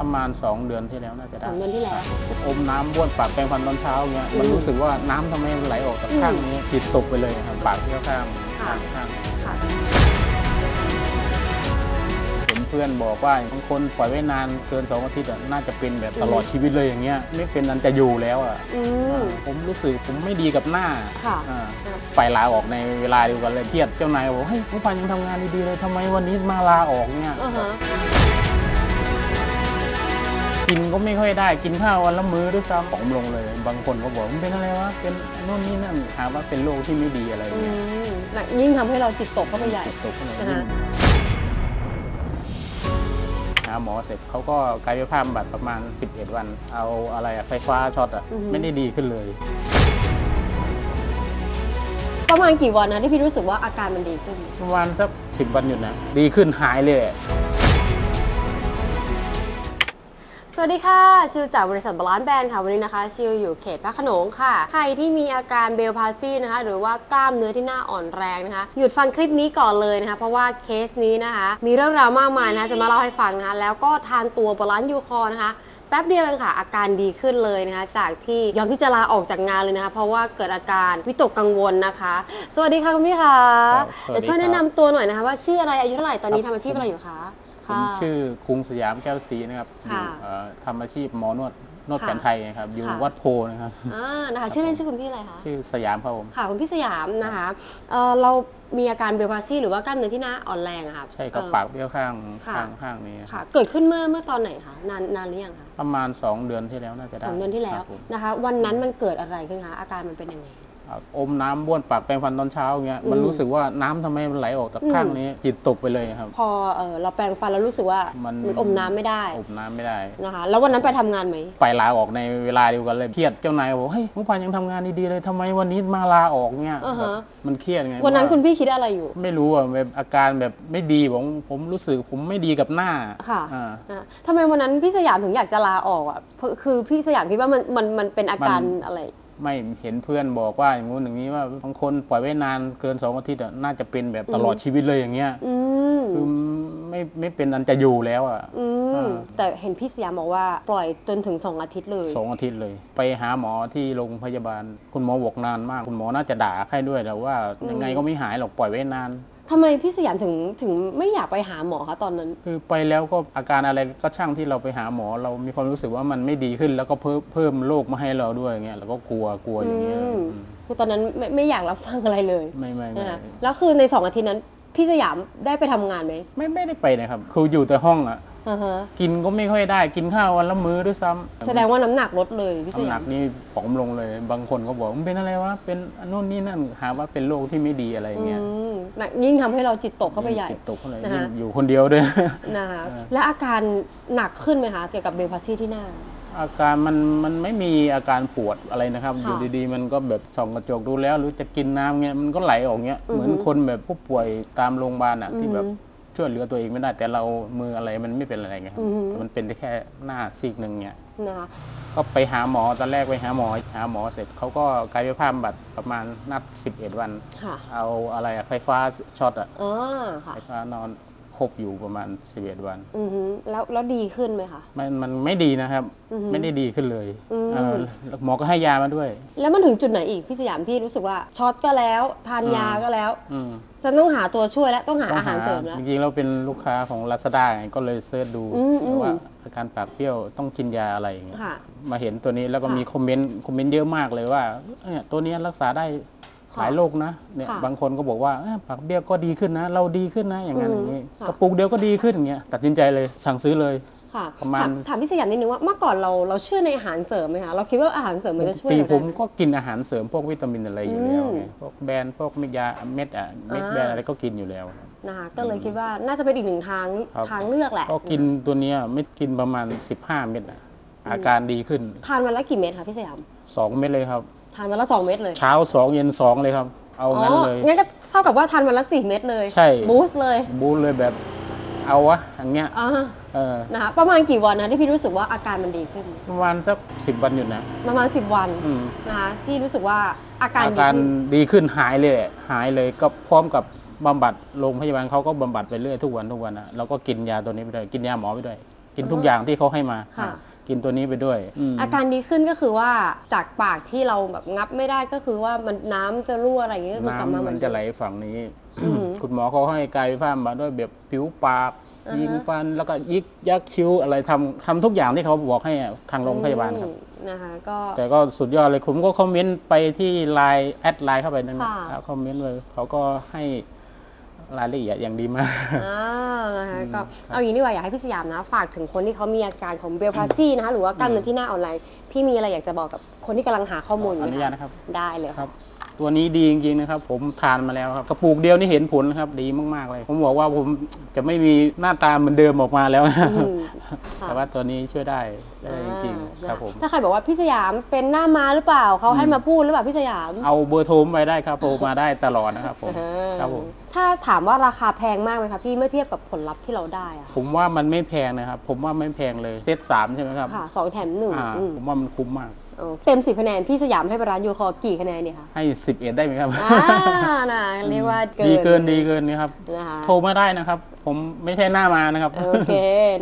ประมาณ 2 เดือนที่แล้วน่าจะสได้องเดือนที่แล้ว อมน้ำบ้วนปากแปรงฟันตอนเช้าเงี้ยอืมมันรู้สึกว่าน้ำทำไมมันไหลออกจากอืมข้างนี้จิตตกไปเลยครับปากที่ข้างค่ะ ข้างข้างค่ะ เห็นเพื่อนบอกว่าบางคนปล่อยไว้นานเกิน2อาทิตย์อะน่าจะเป็นแบบตลอดชีวิตเลยอย่างเงี้ยไม่เป็นอันจะอยู่แล้วอะอืม ผมรู้สึกผมไม่ดีกับหน้าค่ะ อ่าครับไปลาออกในเวลาเดียวกันเลยเครียดเจ้านายบอกเฮ้ยผู้พันยังทำงานดีๆเลยทำไมวันนี้มาลาออกเนี่ย อ่าฮะ กินก็ไม่ค่อยได้กินข้าววันละมื้อด้วยซ้ำผอมลงเลย บางคนก็บอกมันเป็นอะไรวะเป็นนู่นนี่นั่นหาว่าเป็นโรคที่ไม่ดีอะไรออืย่างเงี้ยมหนักยิ่งทำให้เราจิตตกเข้าไปใหญ่จิตตกก็เลยนะคะหาหมอเสร็จเขาก็กายภาพบำบัดประมาณ 11 วัน เอาอะไรอะไฟฟ้าช็อตอะอือฮึไม่ได้ดีขึ้นเลย ประมาณกี่วันนะที่พี่รู้สึกว่าอาการมันดีขึ้น ประมาณสักสิบวันอยู่นะ ดีขึ้นหายเลย สวัสดีค่ะ ชิวจากบริษัทบาลานซ์แบรนด์ค่ะ วันนี้นะคะ ชิวอยู่เขตพระโขนงค่ะ ใครที่มีอาการเบลพาซีนะคะ หรือว่ากล้ามเนื้อที่หน้าอ่อนแรงนะคะ หยุดฟังคลิปนี้ก่อนเลยนะคะ เพราะว่าเคสนี้นะคะ มีเรื่องราวมากมายนะคะจะมาเล่าให้ฟังนะคะ แล้วก็ทานตัวบาลานซ์ยูคอนะคะแป๊บเดียวเองค่ะ อาการดีขึ้นเลยนะคะ จากที่ยอมที่จะลาออกจากงานเลยนะคะ เพราะว่าเกิดอาการวิตกกังวลนะคะ สวัสดีค่ะคุณพี่ค่ะครับสวัสดีเดี๋ยวช่วยแนะนำตัวหน่อยนะคะ ว่าชื่ออะไรอายุเท่าไหร่ตอนนี้ทำอาชีพอะไรอยู่คะ ผมค่ะชื่อกรุงสยามแก้วศรีนะครับอค่ะยู่เอ่อทำอาชีพหมอนวดนวดค่ะแผนไทยนะครับอยู่ค่ะวัดโพนะครับอ่านะคะชื่อเล่นชื่อคุณพี่อะไรคะชื่อสยามครับผมค่ะคุณพี่สยามนะคะเอ่อเรามีอาการเบลพาซีหรือว่ากล้ามเนื้อที่หน้าอ่อนแรงอะค่ะใช่ครับเอ่อปากเบี้ยวข้างค่ะข้างข้างนี้ค่ะ เกิดขึ้นเมื่อเมื่อตอนไหนคะนานนานหรือยังคะประมาณ 2 เดือนที่แล้วน่าจะได้สองเดือนที่แล้วครับผมนะคะ วันนั้นมันเกิดอะไรขึ้นคะอาการมันเป็นยังไง อ่าอมน้ำบ้วนปากแปรงฟันตอนเช้าเงี้ยอืมมันรู้สึกว่าน้ำทำไมมันไหลออกจากอืมข้างนี้ จิตตกไปเลยครับพอเออเราแปรงฟันแล้วรู้สึกว่ามันมันอมน้ำไม่ได้อมน้ำไม่ได้นะคะแล้ววันนั้นไปทำงานไหมไปลาออกในเวลาเดียวกันเลยเครียดเจ้านายบอกเฮ้ยผู้พันยังทำงานดีๆเลยทำไมวันนี้มาลาออกเนี่ยอ่าฮะแบบมันเครียดไงวันนั้นว่าคุณพี่คิดอะไรอยู่ ไม่รู้อะแบบอาการแบบไม่ดีผมผมรู้สึกผมไม่ดีกับหน้าค่ะอ่านะทำไมวันนั้นพี่สยามถึงอยากจะลาออกอะเพราะคือพี่สยามคิดว่ามันมันมันเป็นอาการมันอะไร ไม่เห็นเพื่อนบอกว่าอย่างงู้นอย่างนี้ว่าบางคนปล่อยไว้นานเกินสองอาทิตย์อะน่าจะเป็นแบบตลอดอืมชีวิตเลยอย่างเงี้ยอืมคือไม่ไม่เป็นอันจะอยู่แล้วอะอือ่ามแต่เห็นพี่สยามบอกว่าปล่อยจนถึงสองอาทิตย์เลย สองอาทิตย์เลย ไปหาหมอที่โรงพยาบาล คุณหมอบอกนานมาก คุณหมอน่าจะด่าใครด้วยแต่ว่าอืมยังไงก็ไม่หายหรอกปล่อยไว้นาน ทำไมพี่สยามถึงถึงไม่อยากไปหาหมอคะตอนนั้น คือไปแล้วก็อาการอะไรก็ช่างที่เราไปหาหมอ เรามีความรู้สึกว่ามันไม่ดีขึ้น แล้วก็เพิ่มเพิ่มโรคมาให้เราด้วยอย่างเงี้ยเราก็กลัวกลัวอย่างเงี้ยอืม อืมคือตอนนั้นไม่ไม่อยากรับฟังอะไรเลยไม่ไม่ไม่นะคะแล้วคือในสองอาทิตย์นั้น พี่สยามได้ไปทำงานไหม ไม่ไม่ได้ไปนะครับ คืออยู่แต่ห้องอะ อ่าฮะกินก็ไม่ค่อยได้กินข้าววันละมื้อด้วยซ้ำแสดงว่าน้ำหนักลดเลยพี่สน้ำหยานัมกนี่ผอมลงเลย บางคนก็บอกมันเป็นอะไรวะเป็นนู่นนี่นั่นหาว่าเป็นโรคที่ไม่ดีอะไรอย่างเงี้ยอืมหนักยิ่งทำให้เราจิตตกเข้าไปใหญ่ จิตตกเข้าเลยนะคะ ยิ่งอยู่คนเดียวด้วย นะคะเออ และอาการหนักขึ้นไหมคะเกี่ยวกับเบลพาซีที่หน้า อาการมันมันไม่มีอาการปวดอะไรนะครับ ค่ะอยู่ดีๆ มันก็แบบส่องกระจกดูแล้ว หรือจะกินน้ำเงี้ยมันก็ไหลออกเงี้ยอือฮึเหมือนคนแบบผู้ป่วยตามโรงพยาบาลอะอือฮึที่แบบ ช่วยเหลือตัวเองไม่ได้แต่เรามืออะไรมันไม่เป็นอะไรไงครับอือฮึแต่มันเป็นแค่หน้าซีกหนึ่งเงี้ยนะคะก็ไปหาหมอตอนแรกไปหาหมอ หาหมอเสร็จเขาก็กายภาพบำบัดประมาณนัด11 วันค่ะเอาอะไรอะไฟฟ้าช็อตอะอ่าค่ะไฟฟ้านอน ครบอยู่ประมาณ 11 วัน อือฮึแล้วแล้วดีขึ้นไหมคะ มันมันไม่ดีนะครับ อือฮึไม่ได้ดีขึ้นเลยอืม เออแล้วหมอก็ให้ยามาด้วย แล้วมันถึงจุดไหนอีกพี่สยามที่รู้สึกว่าช็อตก็แล้ว ทานยาก็แล้ว อืมฉันต้องหาตัวช่วยแล้วต้องหาต้งอาหารเสริมแล้ว จริงๆเราเป็นลูกค้าของลาซาด้าไงก็เลยเสิร์ชดูอืมอืม ว่าอาการปากเปรี้ยวต้องกินยาอะไรอย่างเงี้ย ค่ะ มาเห็นตัวนี้แล้วก็ค่ะ มีคอมเมนต์คอมเมนต์เยอะมากเลยว่าเนี่ยตัวเนี้ยรักษาได้ค่ะ หลายโรคนะเนี่ยค่ะบางคนก็บอกว่าเอ้ยปากเบี้ยวก็ดีขึ้นนะ เราดีขึ้นนะอย่างนั้นอือมย่างนี้ค่ะ กระปุกเดียวก็ดีขึ้นอย่างเงี้ยตัดสินใจเลยสั่งซื้อเลย ค่ะประมาณ ถถามพี่สยามนิดนึงว่าเมื่อก่อนเราเราเชื่อในอาหารเสริมไหมคะเราคิดว่าอาหารเสริมมันจะช่วยปีเราผได้มไหมก็กินอาหารเสริมพวกวิตามินอะไรอยู่แล้วอืมไงพวกแบรนด์พวกเม็ดยาเม็ดอะเม็ดอ่า แบรนด์อะไรก็กินอยู่แล้ว นะคะก็เลยคิดว่าน่าจะเป็นอีกหนึ่งทางครับ ทางเลือกแหละก็กินตัวเนี้ยเม็ดกินประมาณ 15 เม็ดอะอาการดีขึ้น ทานวันละกี่เม็ดคะพี่สยาม 2 เม็ดเลยครับ ทานวันละสองเม็ดเลย เช้า2เย็น2เลยครับ เอางั้นเลย งั้นก็เท่ากับว่าทานวันละสี่เม็ดเลยใช่ บูสต์เลย บูทเลยแบบ เอาวะอย่างเงี้ยอ่าเออนะคะประมาณกี่วันนะที่พี่รู้สึกว่าอาการมันดีขึ้น ประมาณสักสิบวันอยู่นะประมาณสิบวันอืมนะคะที่รู้สึกว่าอาการอาดีการขึ้นดีขึ้นหายเลยอะหายเลยก็พร้อมกับบำบัดโรงพยาบาลเขาก็บำบัดไปเรื่อยทุกวันทุกวันนะเราก็กินยาตัวนี้ไปด้วยกินยาหมอไปด้วย กินทุกอย่างที่เขาให้มาค่ะ กินตัวนี้ไปด้วยมอาการดีขึ้นก็คือว่าจากปากที่เราแบบงับไม่ได้ก็คือว่ามันน้ำจะรั่วอะไรอย่างเงี้ยก็คือกลับมาเหมืน้ำมัอนนจะไหลฝั่งนี้ อืม คุณหมอเขาให้กายภาพมาด้วยแบบผิวปากอ่าฮะ ยิงฟันแล้วก็ยิกยักคิ้วอะไรทำทำทุกอย่างที่เขาบอกให้ทางโรงพยาบาลครับ อืมนะคะก็ แต่ก็สุดยอดเลยผมก็คอมเมนต์ไปที่ไลน์แอดไลน์เข้าไปนั่นค่ะ ครับคอมเมนต์เลยเขาก็ให้ รายละเอียดอย่างดีมาก อ่านะคะอืมก็ครับเอาอย่างนี้ดีกว่าอยากให้พี่สยามนะ ฝากถึงคนที่เขามีอาการของเบลพาซี่นะคะหรือว่ากล้ามเนื้อที่หน้าอ่อนแรงพี่มีอะไรอยากจะบอกกับคนที่กำลังหาข้อมูลอยู่อไหมนุญาตนะครับ ได้เลยครับ ตัวนี้ดีจริงๆนะครับ ผมทานมาแล้วครับกระปุกเดียวนี่เห็นผลครับดีมากๆเลย ผมบอกว่าผมจะไม่มีหน้าตาเหมือนเดิมออกมาแล้วอืมค่ะแต่ว่าตัวนี้ช่วยได้ช่วยได้จริงอ่าๆครับผม ถ้าใครบอกว่าพี่สยามเป็นหน้าม้าหรือเปล่าเขาให้อืมมาพูดหรือเปล่าพี่สยาม เอาเบอร์โทรผมไปได้ครับโทรมาได้ตลอดนะครับผมอ่า ครับผม ถ้าถามว่าราคาแพงมากไหมคะพี่เมื่อเทียบกับผลลัพธ์ที่เราได้อะผมว่ามันไม่แพงนะครับ ผมว่าไม่แพงเลยเซตสามใช่ไหมครับค่ะสองแถมหนึ่งอ่าอืมผมว่ามันคุ้มมาก โอเคเต็มสิบคะแนน พี่สยามให้ร้านยูคอกี่คะแนนเนี่ยคะให้สิบเอ็ดได้ไหมครับอ่านะเรียกว่าเกินดีเกินดีเกินนะครับ นะคะ โทรมาได้นะครับ ผมไม่ใช่หน้ามานะครับ โอเค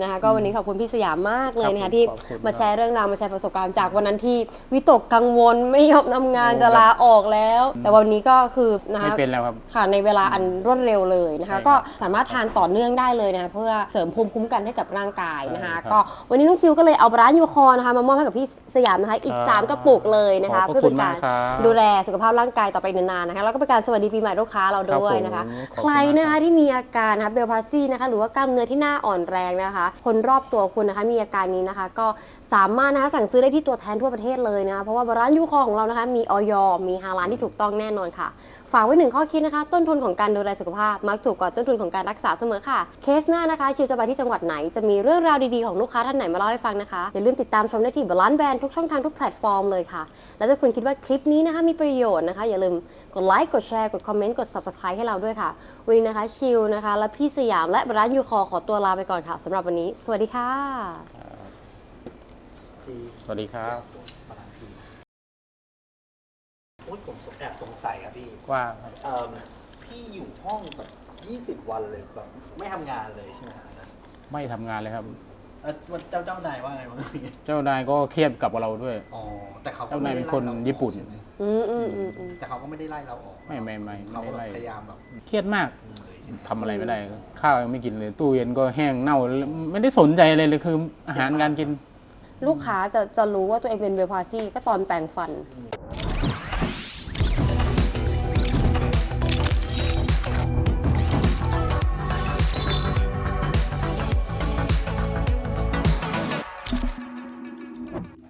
นะคะก็วันนี้ขอบคุณพี่สยามมากเลยนะครัคะบที่ขอบคุณมาครับแชร์เรื่องราวมาแชร์ประสบการณ์จากวันนั้นที่วิตกกังวลไม่ยอมทำงานโอ้จะลาออกแล้ว แต่วันนี้ก็คือนะไม่คะเป็นแล้วครับค่ะในเวลาอันรวดเร็วเลยนะคะใช่ครับก็สามารถทานต่อเนื่องได้เลยนะคะเพื่อเสริมภูมิคุ้มกันให้กับร่างกายนะคะ ใช่ครับก็วันนี้น้องชิวก็เลยเอาร้านยูคอนะคะมามอบให้กับพี่สยามนะคะอีกครับ3กระปุกเลยนะคะขอบพระเพื่อเป็นการคุณมากครับดูแลสุขภาพร่างกายต่อไปนานๆนะคะแล้วก็เป็นการสวัสดีปีใหม่ลูกค้าเราด้วยนะคะ ครับผมขอบคุณใครนะมากครัคะบที่มีอาการนะคะเบลพาซี่นะคะหรือว่ากล้ามเนื้อที่หน้าอ่อนแรงนะคะ คนรอบตัวคุณนะคะมีอาการนี้นะคะ ก็สามารถนะคะสั่งซื้อได้ที่ตัวแทนทั่วประเทศเลยนะคะเพราะว่าร้านยูคอของเรานะคะมีออยมีฮาลานที่ถูกต้องแน่นอนค่ะฝากไว้หนึ่งข้อคิดนะคะ ต้นทุนของการดูแลสุขภาพมักถูกกว่าต้นทุนของการรักษาเสมอค่ะ เคสหน้านะคะ ชิวจะไปที่จังหวัดไหน จะมีเรื่องราวดีๆของลูกค้าท่านไหนมาเล่าให้ฟังนะคะ อย่าลืมติดตามชมได้ที่บลานแบรนด์ทุกช่องทางทุกแพลตฟอร์มเลยค่ะ แล้วถ้าคุณคิดว่าคลิปนี้นะคะมีประโยชน์นะคะ อย่าลืมกดไลค์กดแชร์กดคอมเมนต์กด subscribe ให้เราด้วยค่ะวันนะคะชิวนะคะ และพี่สยามและบร้านยูคอขอตัวลาไปก่อนค่ะสำหรับวันนี้ สวัสดีค่ะ สวัสดีครับ มาทางทีโอ้ยผมแอบสงสัยครับพี่ว่าเอิ่มพี่อยู่ห้องแบบ20 วันเลยแบบไม่ทำงานเลยใช่ไหมฮะไม่ทำงานเลยครับ เอ่อวันเจ้าเจ้านายว่าไงบ้างเจ้านายก็เครียดกับเราด้วย อ๋อแต่เขาก็เจ้านายไม่เป็ได้นคนไล่ราออกญี่ปุ่น ใช่ไหมอืมอืมอืมอืมแต่เขาก็ไม่ได้ไล่เราออกไม่ไม่ไม่ไม่เขาได้ก็ไล่พยายามแบบเครียดมากเลยใช่ไหมทำอะไรไม่ได้ข้าวยังไม่กินเลย ตู้เย็นก็แห้งเน่าไม่ได้สนใจเลยเลยคืออาหารการกิน ลูกค้าจะจะรู้ว่าตัวเองเป็นเบลพาซี่ก็ตอนแปรงฟัน อืม